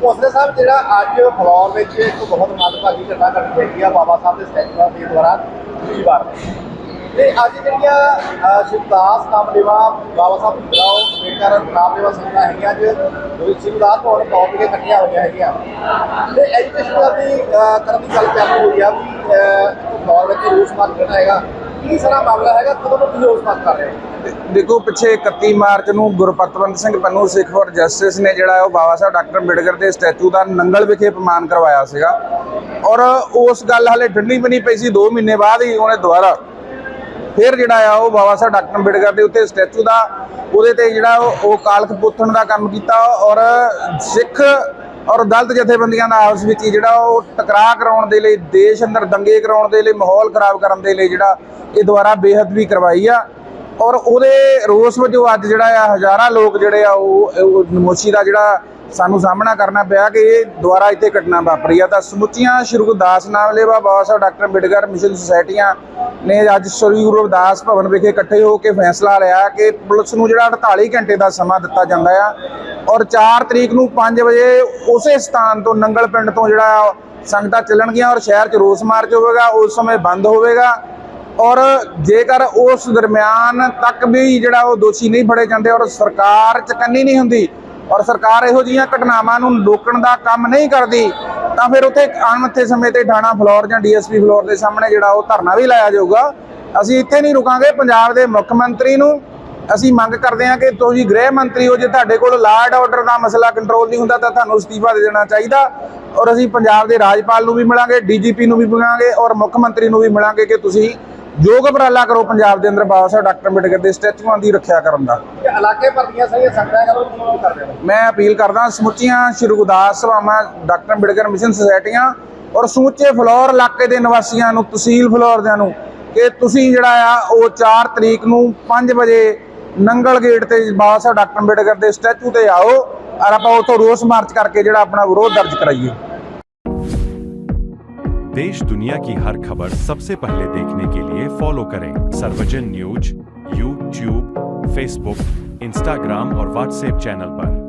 ਕੋਸਲੇ ਸਾਹਿਬ ਜਿਹੜਾ ਅੱਜ ਫਲੋਰ ਵਿੱਚ ਇੱਕ ਬਹੁਤ ਮੰਦਭਾਗੀ ਘਟਨਾ ਘਟੀ ਹੈਗੀ ਆ ਬਾਬਾ ਸਾਹਿਬ ਦੇ ਸਟੈਚੂ ਦੇ ਦੁਆਰਾ ਦੂਜੀ ਵਾਰ। ਤੇ ਅੱਜ ਜਿਹੜੀਆਂ ਸ਼ਿਵਦਾਸ ਨਾਮਲੇਵਾ ਬਾਬਾ ਸਾਹਿਬ ਭੀਮਰਾਓ ਅੰਬੇਡਕਰ ਨਾਮਲੇਵਾ ਸੰਗਤਾਂ ਹੈਗੀਆਂ ਅੱਜ ਸ਼ਿਵਦਾਸ ਭਵਨ ਟੌਪ ਤੇ ਇਕੱਠੀਆਂ ਹੋਈਆਂ ਹੈਗੀਆਂ। ਤੇ ਐਜੂਕੇਸ਼ਨ ਦੀ ਅਹ, ਕਰਨ ਦੀ ਗੱਲ ਚੱਲ ਹੋਈ ਆ ਵੀ ਅਹ, ਫਲੋਰ ਵਿੱਚ ਰੂਸ ਮਾਰਚ ਜਿਹੜਾ ਹੈਗਾ। ਕੀ ਸਾਰਾ ਮਾਮਲਾ ਹੈਗਾ? ਕਦੋਂ ਤੋਂ ਤੁਸੀਂ ਰੂਸ ਕਰ ਰਹੇ ਹੋ? ਦੇਖੋ, ਪਿੱਛੇ 31 ਮਾਰਚ ਨੂੰ ਗੁਰਪਤਵੰਤ ਸਿੰਘ ਪੰਨੂ, ਸਿੱਖ ਫॉर ਜਸਟਿਸ ਨੇ ਜਿਹੜਾ ਉਹ ਬਾਬਾ ਸਾਹਿਬ ਡਾਕਟਰ ਅੰਬੇਡਕਰ ਦੇ ਸਟੈਚੂ ਦਾ ਨੰਗਲ ਵਿਖੇ ਅਪਮਾਨ ਕਰਵਾਇਆ ਸੀਗਾ। ਔਰ ਉਸ ਗੱਲ ਹਲੇ ਠੰਡੀ ਬਣੀ ਪਈ ਸੀ। 2 ਮਹੀਨੇ ਬਾਅਦ ਹੀ ਉਹਨੇ ਦੁਬਾਰਾ ਫਿਰ ਜਿਹੜਾ ਆ ਉਹ ਬਾਬਾ ਸਾਹਿਬ ਡਾਕਟਰ ਅੰਬੇਡਕਰ ਦੇ ਉੱਤੇ ਸਟੈਚੂ ਦਾ, ਉਹਦੇ ਤੇ ਜਿਹੜਾ ਉਹ ਉਹ ਕਾਲਖ ਪੁੱਥਣ ਦਾ ਕੰਮ ਕੀਤਾ। ਔਰ ਸਿੱਖ ਔਰ ਦਲਿਤ ਜਥੇਬੰਦੀਆਂ ਦਾ ਆਪਸ ਵਿੱਚ ਹੀ ਜਿਹੜਾ ਉਹ ਟਕਰਾਅ ਕਰਾਉਣ ਦੇ ਲਈ, ਦੇਸ਼ ਅੰਦਰ ਦੰਗੇ ਕਰਾਉਣ ਦੇ ਲਈ, ਮਾਹੌਲ ਖਰਾਬ ਕਰਨ ਦੇ ਲਈ ਜਿਹੜਾ ਇਹ ਦੁਆਰਾ ਬੇਹਦਬੀ ਕਰਵਾਈ ਆ। ਔਰ ਉਹਦੇ ਰੋਸ ਵਜੋਂ ਅੱਜ ਜਿਹੜਾ ਆ, ਹਜ਼ਾਰਾਂ ਲੋਕ ਜਿਹੜੇ ਆ, ਉਹ ਉਹ ਨਮੋਸ਼ੀ ਦਾ ਜਿਹੜਾ ਸਾਨੂੰ ਸਾਹਮਣਾ ਕਰਨਾ ਪਿਆ ਕਿ ਇਹ ਦੁਆਰਾ ਇੱਥੇ ਘਟਨਾ ਵਾਪਰੀ ਆ। ਤਾਂ ਸਮੁੱਚੀਆਂ ਸ਼੍ਰੀ ਗੁਰਦਾਸ ਨਾਮਲੇਵਾ ਬਾਬਾ ਸਾਹਿਬ ਡਾਕਟਰ ਅੰਬੇਡਕਰ ਮਿਸ਼ਨ ਸੁਸਾਇਟੀਆਂ ਨੇ ਅੱਜ ਸ਼੍ਰੀ ਗੁਰੂ ਰਵਿਦਾਸ ਭਵਨ ਵਿਖੇ ਇਕੱਠੇ ਹੋ ਕੇ ਫੈਸਲਾ ਲਿਆ ਕਿ ਪੁਲਿਸ ਨੂੰ ਜਿਹੜਾ 48 ਘੰਟੇ ਦਾ ਸਮਾਂ ਦਿੱਤਾ ਜਾਂਦਾ ਆ। ਔਰ 4 ਤਰੀਕ ਨੂੰ 5 ਵਜੇ ਉਸੇ ਸਥਾਨ ਤੋਂ ਨੰਗਲ ਪਿੰਡ ਤੋਂ ਜਿਹੜਾ ਸੰਗਤਾਂ ਚੱਲਣਗੀਆਂ ਔਰ ਸ਼ਹਿਰ 'ਚ ਰੋਸ ਮਾਰਚ ਹੋਵੇਗਾ, ਉਸ ਸਮੇਂ ਬੰਦ ਹੋਵੇਗਾ। ਔਰ ਜੇਕਰ ਉਸ ਦਰਮਿਆਨ ਤੱਕ ਵੀ ਜਿਹੜਾ ਉਹ ਦੋਸ਼ੀ ਨਹੀਂ ਫੜੇ ਜਾਂਦੇ ਔਰ ਸਰਕਾਰ ਚਕੰਨੀ ਨਹੀਂ ਹੁੰਦੀ ਔਰ ਸਰਕਾਰ ਇਹੋ ਜਿਹੀਆਂ ਘਟਨਾਵਾਂ ਨੂੰ ਰੋਕਣ ਦਾ ਕੰਮ ਨਹੀਂ ਕਰਦੀ, ਤਾਂ ਫਿਰ ਉੱਥੇ ਅਣਮੱਥੇ ਸਮੇਂ ਤੇ ਥਾਣਾ ਫਲੋਰ ਜਾਂ ਡੀਐਸਪੀ ਫਲੋਰ ਦੇ ਸਾਹਮਣੇ ਜਿਹੜਾ ਉਹ ਧਰਨਾ ਵੀ ਲਾਇਆ ਜਾਊਗਾ। ਅਸੀਂ ਇੱਥੇ ਨਹੀਂ ਰੁਕਾਂਗੇ, ਪੰਜਾਬ ਦੇ ਮੁੱਖ ਮੰਤਰੀ ਨੂੰ ਅਸੀਂ ਮੰਗ ਕਰਦੇ ਹਾਂ ਕਿ ਤੁਸੀਂ ਗ੍ਰਹਿ ਮੰਤਰੀ ਹੋ ਜੇ ਤੁਹਾਡੇ ਕੋਲ ਲਾਅ ਐਂਡ ਆਰਡਰ ਦਾ ਮਸਲਾ ਕੰਟਰੋਲ ਨਹੀਂ ਹੁੰਦਾ ਤਾਂ ਤੁਹਾਨੂੰ ਅਸਤੀਫਾ ਦੇ ਦੇਣਾ ਚਾਹੀਦਾ। ਔਰ ਅਸੀਂ ਪੰਜਾਬ ਦੇ ਰਾਜਪਾਲ ਨੂੰ ਵੀ ਮਿਲਾਂਗੇ ਡੀਜੀਪੀ ਨੂੰ ਵੀ ਮਿਲਾਂਗੇ ਔਰ ਮੁੱਖ ਮੰਤਰੀ ਨੂੰ ਵੀ ਮਿਲਾਂਗੇ ਕਿ ਤੁਸੀਂ ਯੋਗ ਉਪਰਾਲਾ ਕਰੋ ਪੰਜਾਬ ਦੇ ਅੰਦਰ ਬਾਬਾ ਸਾਹਿਬ ਡਾਕਟਰ ਅੰਬੇਡਕਰ ਦੇ ਸਟੈਚੂਆਂ ਦੀ ਰੱਖਿਆ ਕਰਨ ਦਾ। ਇਲਾਕੇ ਭਰ ਦੀਆਂ ਸਾਰੀਆਂ ਸੰਗਤਾਂ ਕਰੋ ਕੀ ਕਰਦੇ? ਮੈਂ ਅਪੀਲ ਕਰਦਾ ਸਮੁੱਚੀਆਂ ਸ਼੍ਰੀ ਗੁਰਦਾਸ ਸਭਾਵਾਂ ਡਾਕਟਰ ਅੰਬੇਡਕਰ ਮਿਸ਼ਨ ਸੁਸਾਇਟੀਆਂ ਔਰ ਸਮੁੱਚੇ ਫਲੋਰ ਇਲਾਕੇ ਦੇ ਨਿਵਾਸੀਆਂ ਨੂੰ ਤਹਿਸੀਲ ਫਲੋਰ ਦਿਆਂ ਨੂੰ ਕਿ ਤੁਸੀਂ ਜਿਹੜਾ ਆ ਉਹ 4 ਤਰੀਕ ਨੂੰ 5 ਵਜੇ ਨੰਗਲ ਗੇਟ ਤੇ ਬਾਬਾ ਸਾਹਿਬ ਡਾਕਟਰ ਅੰਬੇਡਕਰ ਦੇ ਸਟੈਚੂ ਤੇ ਆਓ ਔਰ ਆਪਾਂ ਉੱਥੋਂ ਰੋਸ ਮਾਰਚ ਕਰਕੇ ਜਿਹੜਾ ਆਪਣਾ ਵਿਰੋਧ ਦਰਜ ਕਰਾਈਏ देश दुनिया की हर खबर सबसे पहले देखने के लिए फॉलो करें Sarvajan news YouTube Facebook Instagram और व्हाट्सएप चैनल पर